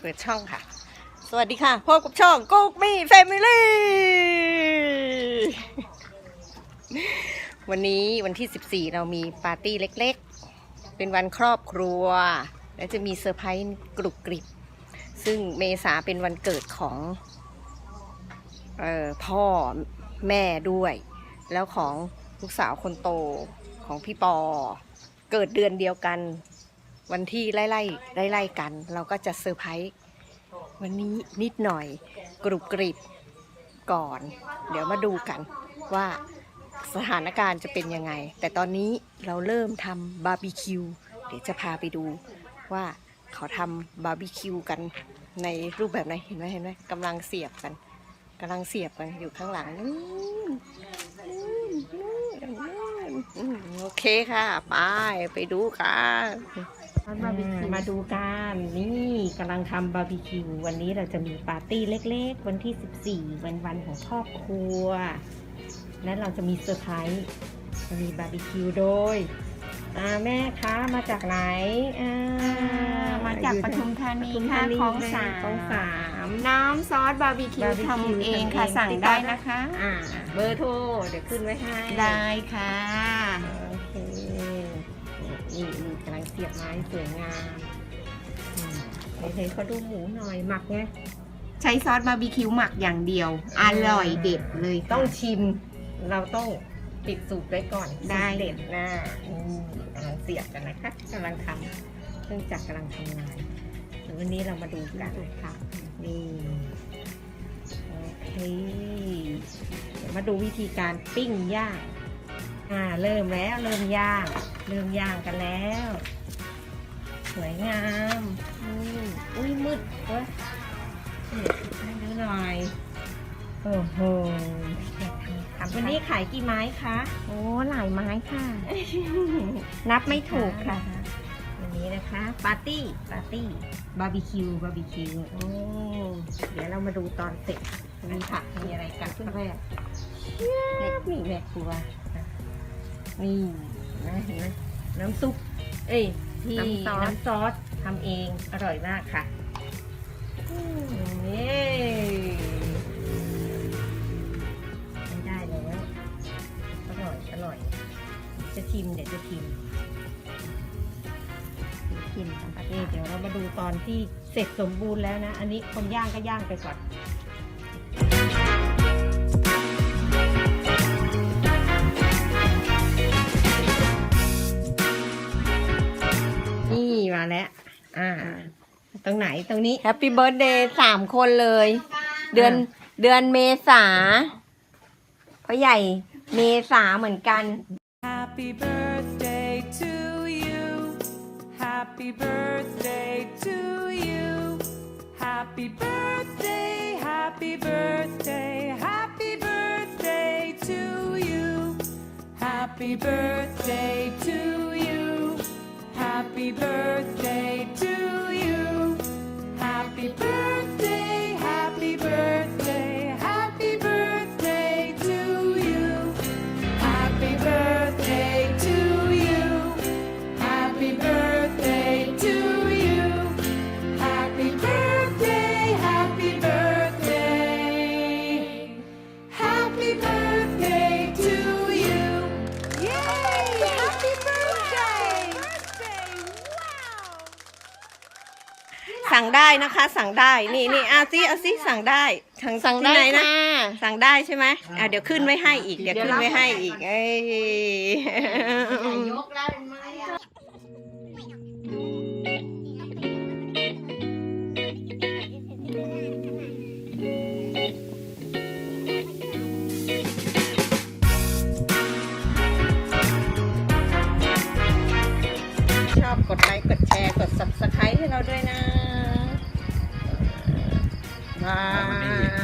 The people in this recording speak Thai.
เปิดช่องค่ะ สวัสดีค่ะพบกับช่องกุ๊กมี่แฟมิลี่ วันนี้วันที่ 14 เรามีปาร์ตี้เล็กๆ เป็นวันครอบครัว และจะมีเซอร์ไพรส์กรุบกริบ ซึ่งเมษาเป็นวันเกิดของออพ่อแม่ด้วย แล้วของลูกสาวคนโตของพี่ปอ เกิดเดือนเดียวกัน วันที่ไล่ไล่ไล่ไล่กัน เราก็จะเซอร์ไพรส์วันนี้นิดหน่อยกรุบกริบก่อน เดี๋ยวมาดูกันว่าสถานการณ์จะเป็นยังไง แต่ตอนนี้เราเริ่มทำบาร์บีคิวเดี๋ยวจะพาไปดูว่าเขาทำบาร์บีคิวกันในรูปแบบไหนเห็นไหมเห็นไหมกำลังเสียบกันกำลังเสียบกันอยู่ข้างหลังนู่นนู่นนู่นโอเคค่ะ ไป ไปดูกัน มาดูกันนี่กำลังทำบาร์บีคิววันนี้เราจะมีปาร์ตี้เล็กๆ วันที่ 14 วันวันของครอบครัว และเราจะมีเซอร์ไพรส์จะมีบาร์บีคิวโดยอ่าแม่คะมาจากไหนอ่ามาจากปทุมธานีปทุมค่ะธานีของสามของสามน้ำซอสบาร์บีคิวบาร์บีคิวทำเองค่ะทำเองสั่งติดต่อได้นะคะอ่าเบอร์โทรเดี๋ยวขึ้นไว้ให้ได้ค่ะโอเค นี่นี่กำลังเสียบไม้สวยงามอืมเห็นเขาดูหมูหน่อยหมักไงใช้ซอสบาร์บีคิวหมักอย่างเดียว อร่อยเด็ดเลยค่ะต้องชิม เราต้องติดสูตรไว้ก่อนได้สูตรเด็ดนะอืมกำลังเสียบกันนะคะกำลังทำเครื่องจักรกำลังทำงานเดี๋ยววันนี้เรามาดูกันค่ะนี่โอเคเดี๋ยวมาดูวิธีการปิ้งย่างอ่าเริ่มแล้วเริ่มย่าง เริ่มย่างกันแล้ว สวยงามอืมอุ้ยมืดเว้ยนี่ให้ดูหน่อย โอ้โหวันนี้ขายกี่ไม้คะ โอ้หลายไม้ค่ะ นับไม่ถูกค่ะวันนี้นะคะปาร์ตี้ปาร์ตี้บาร์บีคิวบาร์บีคิวโอ้เดี๋ยวเรามาดูตอนเสร็จมีผักมีอะไรกันขึ้นแรกนี่แม่ครัวนะ นี่นะเห็นไหมน้ำซุป เอ้ยที่น้ำซอส น้ำซอสทำเองอร่อยมากค่ะอืมนี่ไม่ได้แล้วอร่อยอร่อย จะชิมเดี๋ยวจะชิมกินกันปะนี่เดี๋ยวเรามาดูตอนที่เสร็จสมบูรณ์แล้วนะ อันนี้คนย่างก็ย่างไปก่อนนี่ ตรงไหนตรงนี้แฮปปี้เบิร์ดเดย์สามคนเลย เดือนเดือนเมษาพ่อใหญ่เมษาเหมือนกัน Happy birthday to you. Happy birthday to you. Happy birthday, happy birthday, happy birthday to you. Happy birthday to you. Happy birthday to you. Happy birthday, สั่งได้นะคะ สั่งได้ นี่นี่เอาซิเอาซิสั่งได้สั่งสั่งได้นะสั่งได้ใช่ไหมอะเดี๋ยวขึ้นไว้ให้อีก เดี๋ยวขึ้นไว้ให้อีกเอ้ยยกได้ไหมอะชอบกดไลค์กดแชร์กด subscribe ให้เราด้วยนะ มา